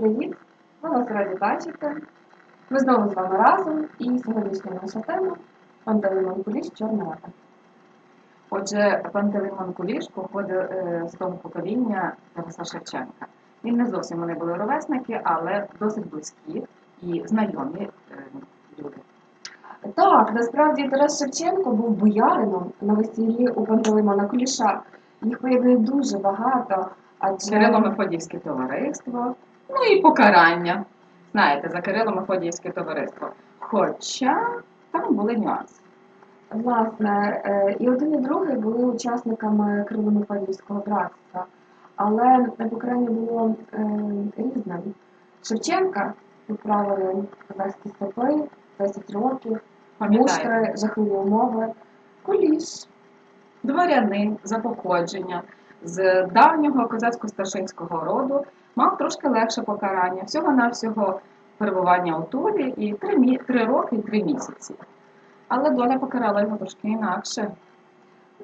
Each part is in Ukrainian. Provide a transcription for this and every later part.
Привіт! Ми вас раді бачити. Ми знову з вами разом і сьогоднішня наша тема Пантелеймон Куліш Рада. Отже, Пантелеймон Куліш походив е, з того покоління Тараса Шевченка. Він не зовсім вони були ровесники, але досить близькі і знайомі е, люди. Так, насправді Тарас Шевченко був боярином на весіллі у Пантелеймона Куліша. Їх виявили дуже багато, адже Кирило-Мефодіївське товариство, ну і покарання. Знаєте, за Кирило-Мефодіївське товариство. Хоча там були нюанси. Власне, е, і один, і другий були учасниками Кривонопадівського братства, але покарання було е, різним. Шевченка відправили в козацькі степи 10 років, муштри, жахливі умови. Куліш. Дворянин за походження з давнього козацько-старшинського роду мав трошки легше покарання, всього-навсього перебування у Тулі і три, мі- три роки і три місяці. Але доля покарала його трошки інакше.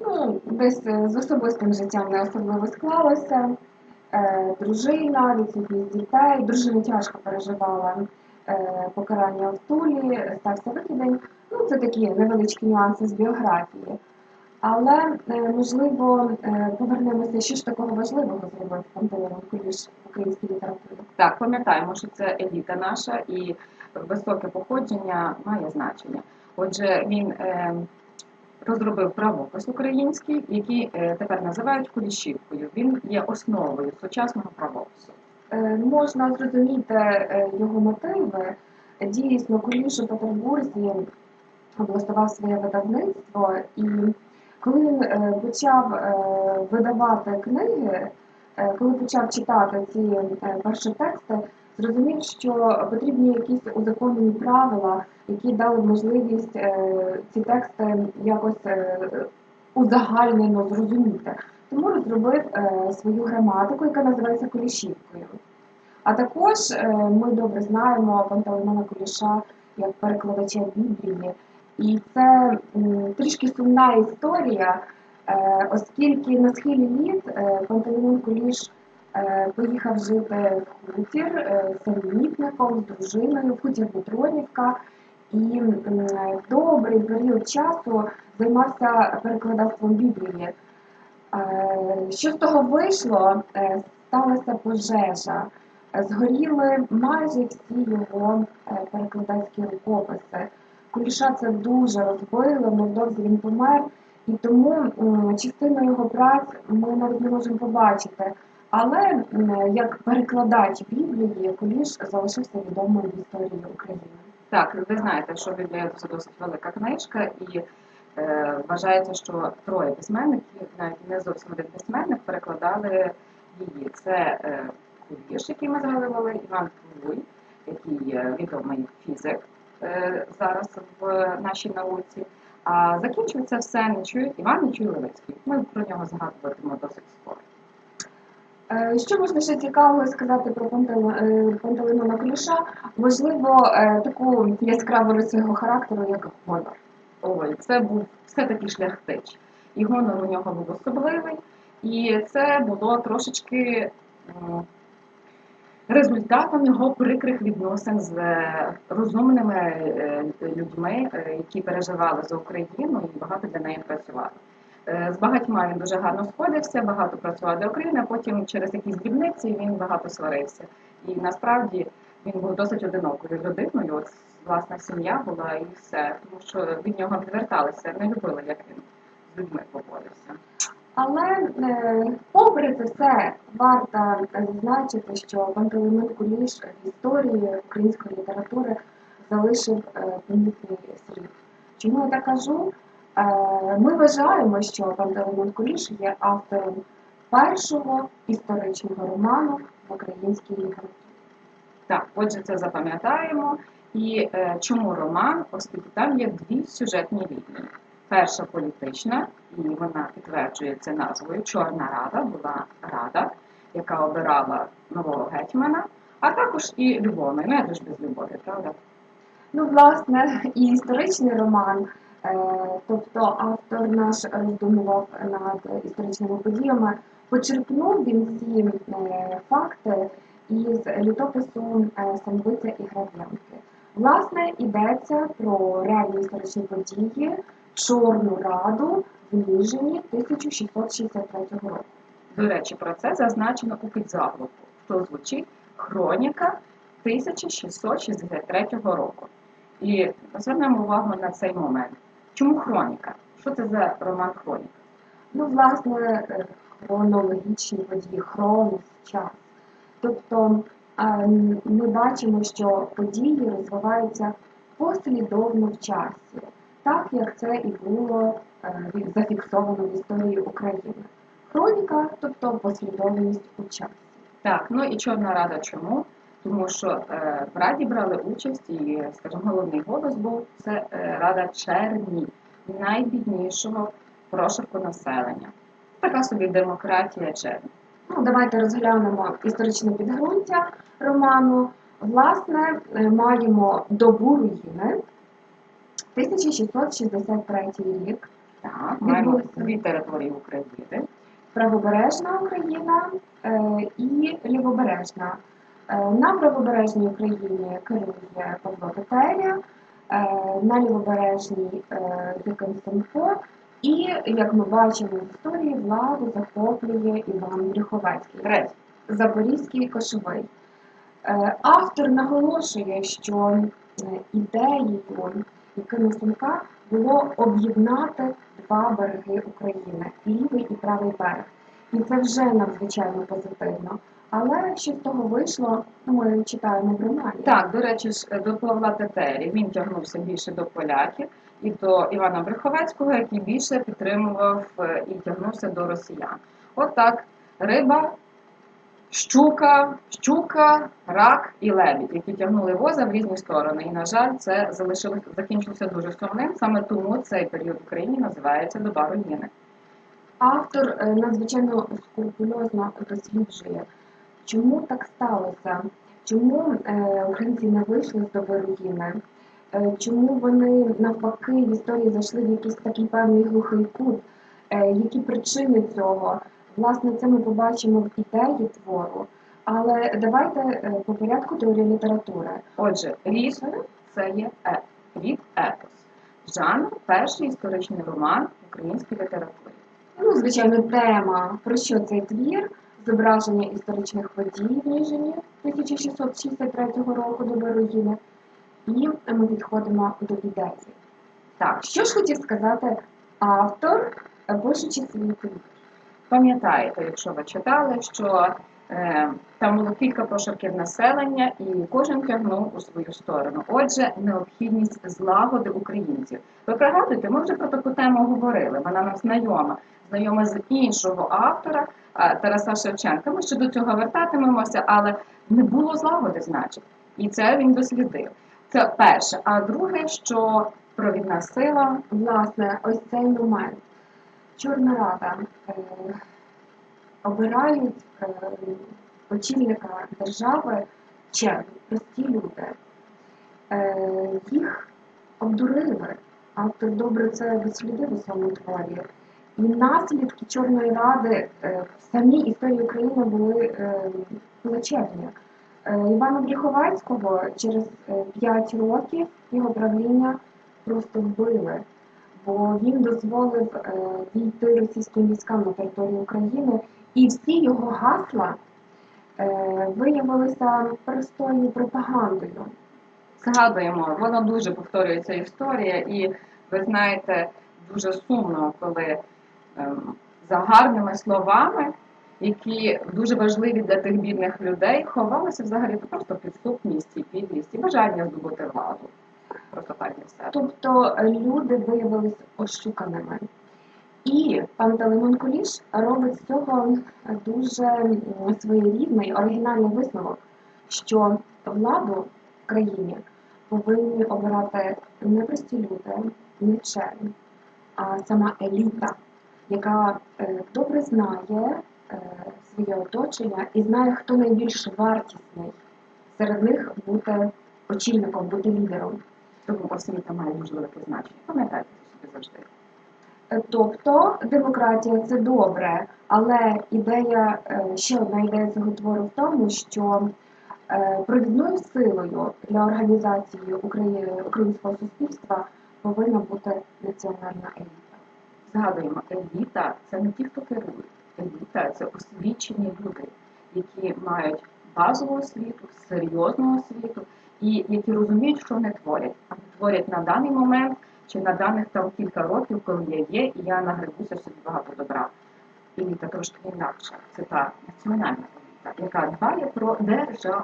Ну, десь е, з особистим життям не особливо склалося. Е, дружина, відсутність дітей. Дружина тяжко переживала е, покарання в Тулі, стався викидень. Ну, це такі невеличкі нюанси з біографії. Але, е, можливо, е, повернемося, що ж такого важливого зробив Пантелеймон Куліш в українській літературі. Так, пам'ятаємо, що це еліта наша і високе походження має значення. Отже, він е, розробив правопис український, який тепер називають Кулішівкою. Він є основою сучасного правопису. Можна зрозуміти його мотиви. Дійсно, Куліш у Петербурзі облаштував своє видавництво, і коли він е, почав е, видавати книги, е, коли почав читати ці перші тексти, зрозумів, що потрібні якісь узаконені правила, які дали можливість ці тексти якось узагальнено зрозуміти. Тому розробив свою граматику, яка називається Кулішівкою. А також ми добре знаємо Пантелеймона Куліша як перекладача Біблії. І це трішки сумна історія, е, оскільки на схилі літ е, Пантелеймон Куліш е, поїхав жити в хутір е, самітником з дружиною, в хутір Петронівка, і м, добрий період часу займався перекладацтвом Біблії. Е, Що з того вийшло? Е, Сталася пожежа. Е, Згоріли майже всі його е, перекладацькі рукописи. Куліша це дуже розбило, невдовзі він помер, і тому частину його праць ми навіть не можемо побачити. Але як перекладач Біблії Куліш залишився відомим в історії України. Так, ви знаєте, що Біблія це досить велика книжка, і е, вважається, що троє письменників, навіть не зовсім один письменник, перекладали її. Це е, Куліш, який ми згадували, Іван Плуй, який відомий фізик е, зараз в нашій науці. А закінчується все Нечуй, Іван Нечуй Левицький. Ми про нього згадуватимемо досить скоро. Е, Що можна ще цікавого сказати про е, Пантелеймона Куліша? Можливо, е, таку яскраву рису його характеру, як гонор. Ой, це був все-таки шляхтич. І гонор у нього був особливий, і це було трошечки результатом його прикрих відносин з е, розумними е, людьми, е, які переживали за Україну і багато для неї працювали. З багатьма він дуже гарно сходився, багато працював для України, а потім через якісь дрібниці він багато сварився. І насправді він був досить одинокою людиною. От власна сім'я була і все, тому що від нього відверталися, не любили, як він з людьми поводився. Але е, попри це все, варто зазначити, що Пантелеймон Куліш в історії української літератури залишив е, помітний слід. Чому я так кажу? Е, Ми вважаємо, що Пантелеймон Куліш є автором першого історичного роману в українській літературі. Так, отже, це запам'ятаємо. І е, чому роман? Оскільки там є дві сюжетні лінії. Перша політична, і вона підтверджується назвою Чорна Рада була рада, яка обирала нового гетьмана, а також і любовна. Ну, як же ж без любові, правда? Ну, власне, і історичний роман, е, тобто автор наш роздумував над історичними подіями, почерпнув він ці е, факти із літопису е, Самбиця і Грав'янки. Власне, йдеться про реальні історичні події Чорну Раду в Ніжині 1663 року. До речі, про це зазначено у підзаголовку, що звучить Хроніка 1663 року. І звернемо увагу на цей момент. Чому хроніка? Що це за роман Хроніка? Ну, власне, е, хронологічні події, хронос, час. Тобто ми бачимо, що події розвиваються послідовно в часі, так як це і було е, зафіксовано в історії України. Хроніка, тобто послідовність у часі. Так, ну і Чорна Рада чому? Тому що е, в Раді брали участь і, скажімо, головний голос був це е, Рада Черні, найбіднішого прошарку населення. Така собі демократія черні. Ну, давайте розглянемо історичне підґрунтя роману. Власне, е, маємо добу руїни, 1663 рік, Так, маємо Відбулося. дві території України. правобережна Україна е, і лівобережна. Е, на правобережній Україні керує Павло Тетеря, е, на лівобережній е, Дикин Семко, і, як ми бачимо в історії, владу захоплює Іван Брюховецький. Запорізький кошовий. Е, Автор наголошує, що е, ідеєю Якими Сумка було об'єднати два береги України лівий і правий берег. І це вже надзвичайно позитивно. Але що з того вийшло, ми читаємо в романі. Так, до речі, ж до Павла Тетері він тягнувся більше до поляків і до Івана Бреховецького, який більше підтримував е, і тягнувся до росіян. От так, риба, щука, щука, рак і лебідь, які тягнули воза в різні сторони. І, на жаль, це залишилось закінчилося дуже сумним. Саме тому цей період в Україні називається доба руїни. Автор е, надзвичайно скрупульозно досліджує, чому так сталося, чому е, українці не вийшли з доби руїни, е, чому вони навпаки в історії зайшли в якийсь такий певний глухий кут, які причини цього. Власне, це ми побачимо в ідеї твору. Але давайте е, по порядку теорії літератури. Отже, рід це є е, рід епос. Жанр перший історичний роман в українській літературі. Ну, звичайно, тема про що цей твір, зображення історичних подій в Ніжині 1663 року доби руїни. І ми підходимо до ідеї. Так, що ж хотів сказати автор, пишучи свій твір? Пам'ятаєте, якщо ви читали, що е, там було кілька пошарків населення, і кожен тягнув у свою сторону. Отже, необхідність злагоди українців. Ви пригадуєте, ми вже про таку тему говорили. Вона нам знайома, знайома з іншого автора е, Тараса Шевченка. Ми ще до цього вертатимемося, але не було злагоди, значить, і це він дослідив. Це перше. А друге, що провідна сила Власне, ось цей момент. Чорна рада обирають е, очільника держави черги, прості люди. Е, їх обдурили. Автор добре це дослідив у своєму творі. І наслідки Чорної Ради е, в самій історії України були е, плачевні. Е, Івана Бріховецького через 5 років його правління просто вбили, бо він дозволив е, війти російським військам на територію України, і всі його гасла е, виявилися простою пропагандою. згадуємо, воно дуже повторюється історія, і ви знаєте, дуже сумно, коли ем, за гарними словами, які дуже важливі для тих бідних людей, ховалися взагалі то просто підступність і підлість і бажання здобути владу. Просто так. Тобто е, люди виявилися ошуканими. І Пантелеймон Куліш робить з цього дуже своєрідний оригінальний висновок, що владу в країні повинні обирати не прості люди, не чернь, а сама еліта, яка е, добре знає е, своє оточення і знає, хто найбільш вартісний серед них бути очільником, бути лідером. Тому освіта має дуже велике значення. Пам'ятайте собі завжди. Е, Тобто демократія це добре, але ідея, е, ще одна ідея цього твору в тому, що е, провідною силою для організації українського суспільства повинна бути національна еліта. Згадуємо, еліта це не ті, хто керує. Еліта це освічені люди, які мають базову освіту, серйозну освіту, і які розуміють, що вони творять. А творять на даний момент чи на даних там кілька років, коли я є, і я нагребуся собі багато добра. Еліта трошки інакша. Це та національна еліта, яка дбає про державу,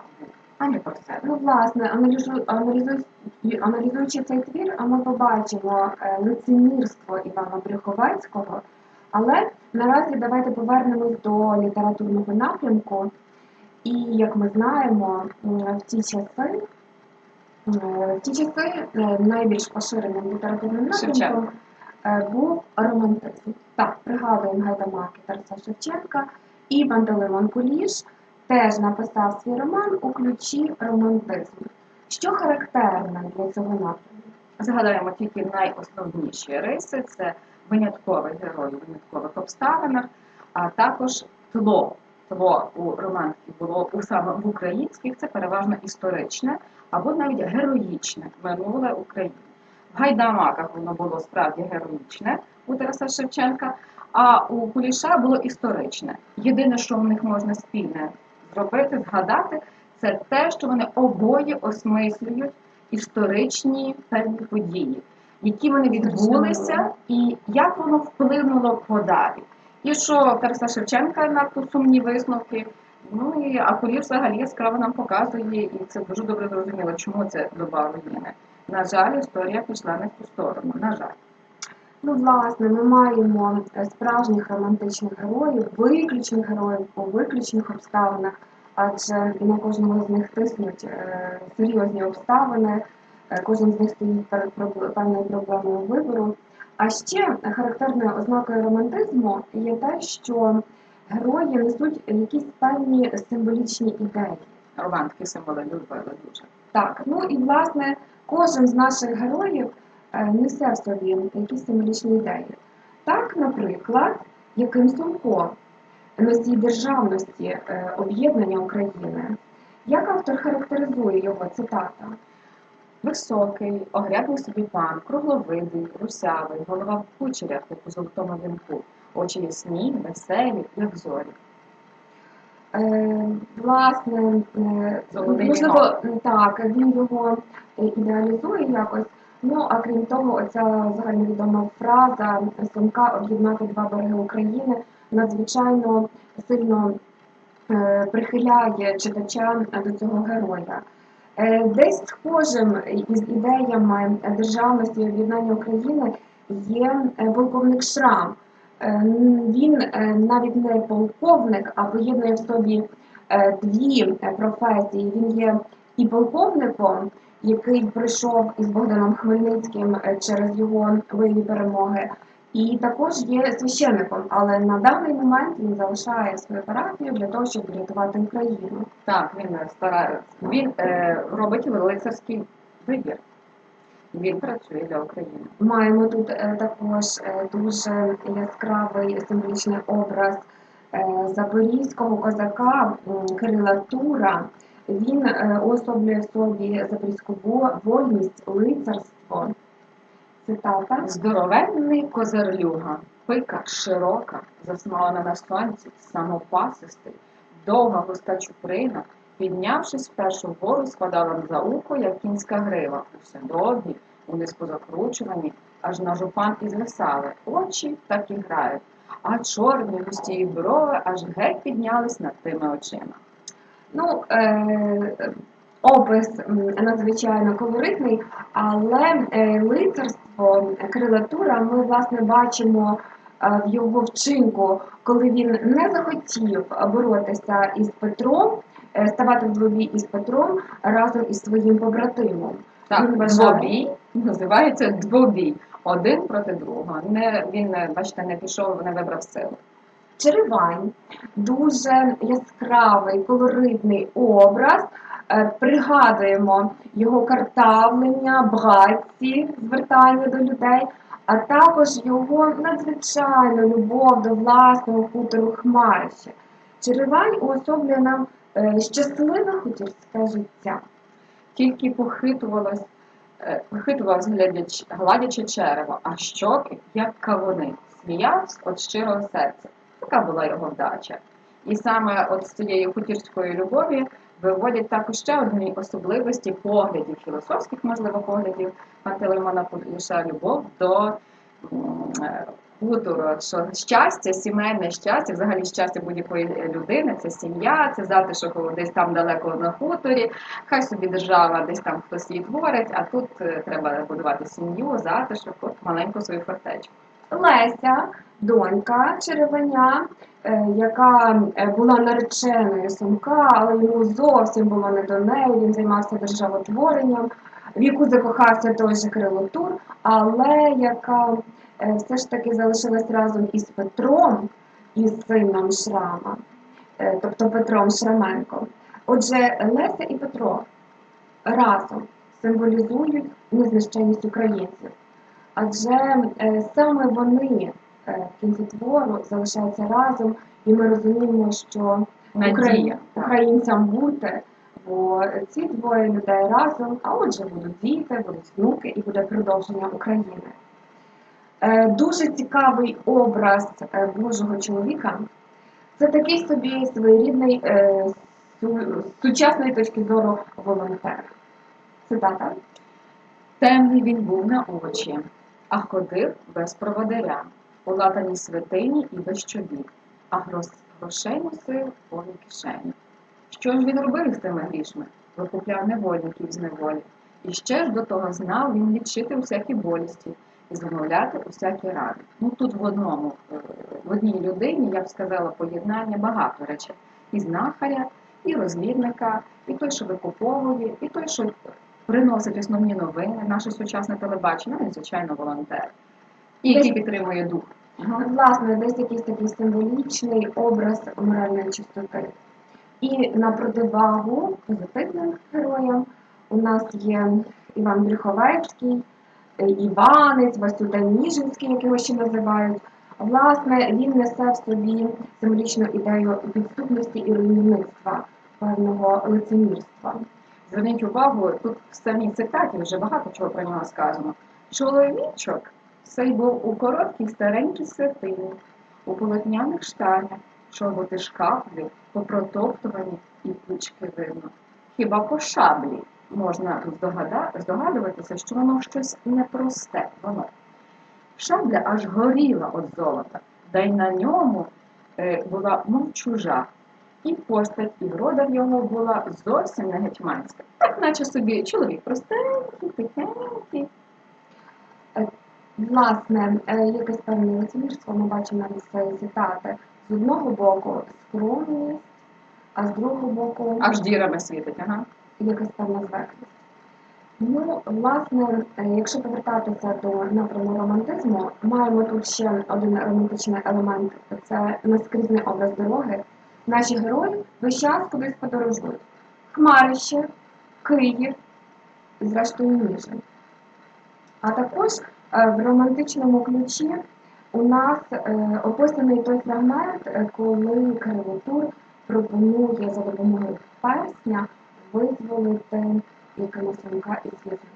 а не про себе. Ну, власне, аналізу, аналізуй- аналізуючи цей твір, ми побачимо е, лицемірство Івана Брюховецького. Але наразі давайте повернемось до літературного напрямку. І як ми знаємо, в ті часи, в ті часи е, найбільш поширеним літературним напрямком е, був романтизм. Так, пригадуємо гайдамаки Тараса Шевченка і Пантелеймон Куліш теж написав свій роман у ключі романтизму. Що характерне для цього напрямку? Згадаємо тільки найосновніші риси: це винятковий герой у виняткових обставинах, а також тло. Тло у романських було саме в українських це переважно історичне або навіть героїчне минуле України. В гайдамаках воно було справді героїчне у Тараса Шевченка, а у Куліша було історичне. Єдине, що в них можна спільне зробити, згадати, це те, що вони обоє осмислюють історичні певні події, які вони відбулися, і як воно вплинуло подалі. І що Тараса Шевченка надто сумні висновки. Ну і Акулів взагалі яскраво нам показує, і це дуже добре зрозуміло, чому це доба. На жаль, історія пішла не в ту сторону. На жаль. Ну, власне, ми маємо справжніх романтичних героїв, виключних героїв по виключних обставинах, адже на кожного з них тиснуть е, серйозні обставини, е, кожен з них стоїть перед певною проблемою вибору. А ще характерною ознакою романтизму є те, що герої несуть якісь певні символічні ідеї. Романтики символи любили дуже. Так, ну і власне кожен з наших героїв е, несе в собі якісь символічні ідеї. Так, наприклад, Яким Сумко, носій державності е, об'єднання України. Як автор характеризує його цитата? Високий, огрядний собі пан, кругловидий, русявий, голова в кучерях, як у золотому вінку, очі ясні, веселі, як зорі. Е, власне, е, Золотий можливо, так, він його е, ідеалізує якось. Ну, а крім того, оця загальновідома фраза Сумка об'єднати два береги України надзвичайно сильно е, прихиляє читача до цього героя. Е, Десь схожим із ідеями державності і об'єднання України є е, полковник Шрам. Е, Він навіть не полковник, а поєднує в собі дві професії. Він є і полковником, який прийшов із Богданом Хмельницьким через його бойові перемоги, і також є священником, але на даний момент він залишає свою парафію для того, щоб врятувати Україну. Так, він е, старається. Він е, робить лицарський вибір. Він працює для України. Маємо тут е, також е, дуже яскравий символічний образ е, запорізького козака м, Кирила Тура. Він е, уособлює в собі запорізьку вольність, лицарство. Цитата. Здоровенний козарлюга, пика широка, засмалена на сонці, самопасистий, довга густа чуприна, піднявшись вперше вгору, складала за ухо, як кінська грива, усе довгі, униз позакручувані, аж на жупан і звисали, очі так і грають, а чорні густі брови аж геть піднялись над тими очима. Ну, е, опис надзвичайно колоритний, але е, лицарство Кирила Тура ми власне бачимо е, в його вчинку, коли він не захотів боротися із Петром, е, ставати в двобій із Петром разом із своїм побратимом. Так, двобій називається двобій. Один проти другого. Не, він, е, бачите, не пішов, не вибрав силу. Черевань дуже яскравий, колоритний образ. Е, Пригадуємо його картавлення, братці, звертання до людей. а також його надзвичайну любов до власного хутору Хмарище. Черевань уособлює нам е, щасливе хутірське життя. Тільки похитувалось, е, похитувалось гладячи черево, а щоки, як кавуни, сміявся від щирого серця. Така була його вдача. І саме от з цієї хутірської любові виводять також ще одні особливості поглядів, філософських, можливо, поглядів Пантелеймона Пуліша любов до е, хутору, що щастя, сімейне щастя, взагалі щастя будь-якої людини, це сім'я, це затишок десь там далеко на хуторі. Хай собі держава десь там хтось її творить, а тут е, треба будувати сім'ю, затишок, от маленьку свою фортечку. Леся, донька Череваня, е, яка е, була нареченою Сумка, але йому зовсім було не до неї, він займався державотворенням, в яку закохався той же Кирило Тур, але яка е, все ж таки залишилась разом із Петром, із сином Шрама, тобто Петром Шраменком. Отже, Леся і Петро разом символізують незнищеність українців. Адже е, саме вони е, в кінці твору залишаються разом, і ми розуміємо, що Надія. Українцям бути, бо ці двоє людей разом, а отже будуть діти, будуть внуки і буде продовження України. Е, Дуже цікавий образ Божого чоловіка. Це такий собі своєрідний з сучасної точки зору волонтер. Цитата. Темний він був на очі, а ходив без проводиря, у латаній святині і без чобіт, а грошей носив повні кишені. Що ж він робив з тими грішми? Викупляв невольників з неволі. І ще ж до того знав він лічити усякі болісті і замовляти усякі ради. Ну тут в одному, е, в одній людині, я б сказала, поєднання багато речей. І знахаря, і розвідника, і той, що викуповує, і той, що приносить основні новини, наше сучасне телебачення, ну і, звичайно, волонтер. І який підтримує дух. Власне, десь якийсь такий символічний образ моральної чистоти. І на противагу позитивним героям у нас є Іван Брюховецький, е, Іванець, Васюта Ніжинський, як його ще називають. Власне, він несе в собі символічну ідею підступності і руйнівництва, певного лицемірства. Зверніть увагу, тут в самій цитаті вже багато чого про нього сказано. Чоловічок цей був у короткій старенькій святині, у полотняних штанях, чоботи шкафлі, попротоптувані і пучки видно. Хіба по шаблі можна здогадуватися, що воно щось непросте, воно. Шабля аж горіла від золота, да й на ньому е, була мов чужа. І постать, і врода в його була зовсім не гетьманська. Так наче собі чоловік простенький, тихенький. Власне, е, якесь певне лицемірство ми бачимо з цитати. З одного боку скромність, а з другого боку Аж дірами світить, ага. якась певна зверхність. Ну, власне, е, якщо повертатися до напряму романтизму, маємо тут ще один романтичний елемент це наскрізний образ дороги. Наші герої весь час кудись подорожують. Хмарище, Київ і зрештою Ніжин. А також е, в романтичному ключі у нас е, описаний той фрагмент, е, коли Кирило Тур пропонує за допомогою персня визволити Сумка із в'язниці.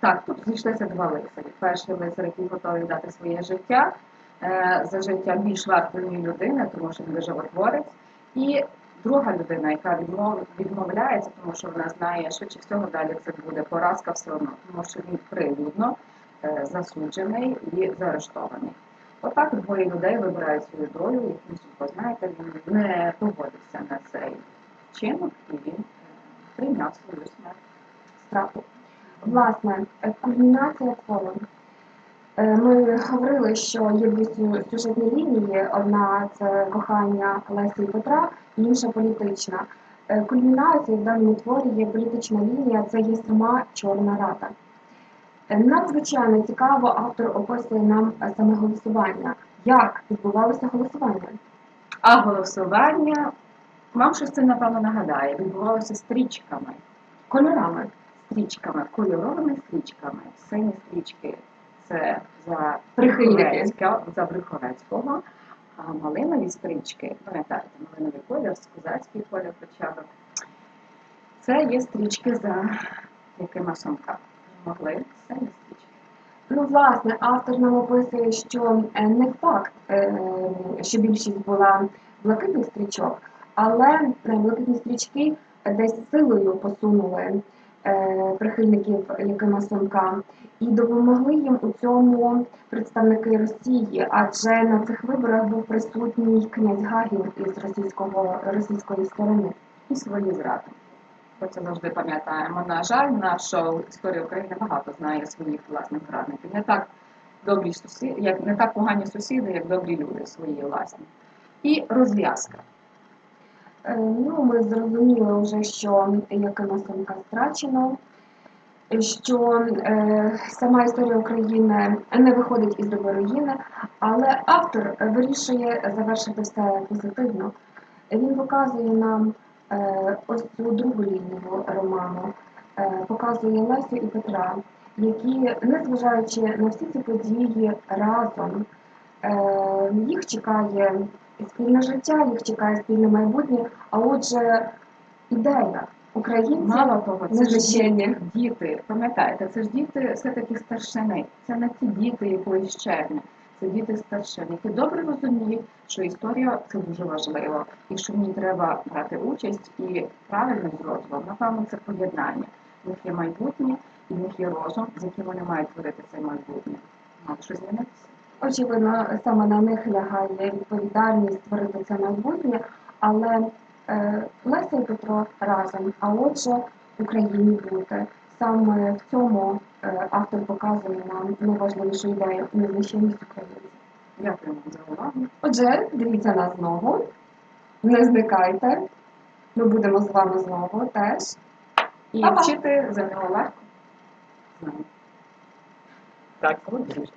Так, тут зійшлися два лицарі. Перший лицар, який готовий дати своє життя за життя більш вартої людини, тому що він державотворець. І друга людина, яка відмовляється, тому що вона знає, що чи всього далі це буде поразка все одно, тому що він прилюдно е, засуджений і заарештований. Отак двоє людей вибирають свою долю, якимсь, ви знаєте, він не погодився на цей вчинок, і він е, прийняв свою смерть. страту. Власне, е, кульмінація твору. Е, Ми говорили, що є дві сюжетні лінії: одна це кохання Лесі і Петра, інша політична. Е, Кульмінацією в даному творі є політична лінія, це є сама Чорна Рада. Е, Надзвичайно цікаво, автор описує нам саме голосування. Як відбувалося голосування? А голосування, вам щось це напевно нагадає, відбувалося стрічками, Кольорами. стрічками, кольоровими стрічками. Сині стрічки це за Прихильники. За Брюховецького. А малинові стрічки, пам'ятаєте, малиновий колір, козацький колір початок. Це є стрічки за якими Сомка. Могли самі стрічки. Ну, власне, автор нам описує, що е, не факт, е, що більшість була блакитних стрічок, але е, блакитні стрічки десь силою посунули прихильників Якима Сомка і допомогли їм у цьому представники Росії, адже на цих виборах був присутній князь Гагін із російського російської сторони. і свої зради. Про це завжди пам'ятаємо. На жаль, наша історія України багато знає своїх власних зрадників. Не так добрі сусіди, як не так погані сусіди, як добрі люди свої власні. І розв'язка. Е, Ну, ми зрозуміли вже, що Якима Сомка страчено, що е, сама історія України не виходить із доби але автор вирішує завершити все позитивно. Він показує нам е, ось цю другу лінію роману, показує Лесю і Петра, які, незважаючи на всі ці події разом, їх чекає спільне життя, їх чекає спільне майбутнє, а отже, ідея українців Мало того, це ж діти, пам'ятаєте, це ж діти все-таки старшини. Це не ті діти якоїсь червні. Це діти старшин, які добре розуміють, що історія це дуже важливо, і що в ній треба брати участь і правильним зрослом, напевно, це поєднання. В них є майбутнє, і в них є розум, з яким вони мають творити це майбутнє. Мало щось змінитися. Очевидно, саме на них лягає відповідальність створити це майбутнє, але е, Леся і Петро разом, а отже, Україні бути. Саме в цьому е, автор показує нам найважливішу ідею незнищенність українців. Дякую вам за увагу. Отже, дивіться нас знову, не зникайте. Ми будемо з вами знову теж. І Па-па. вчити ЗНО легко. Знаю. Так, звісно.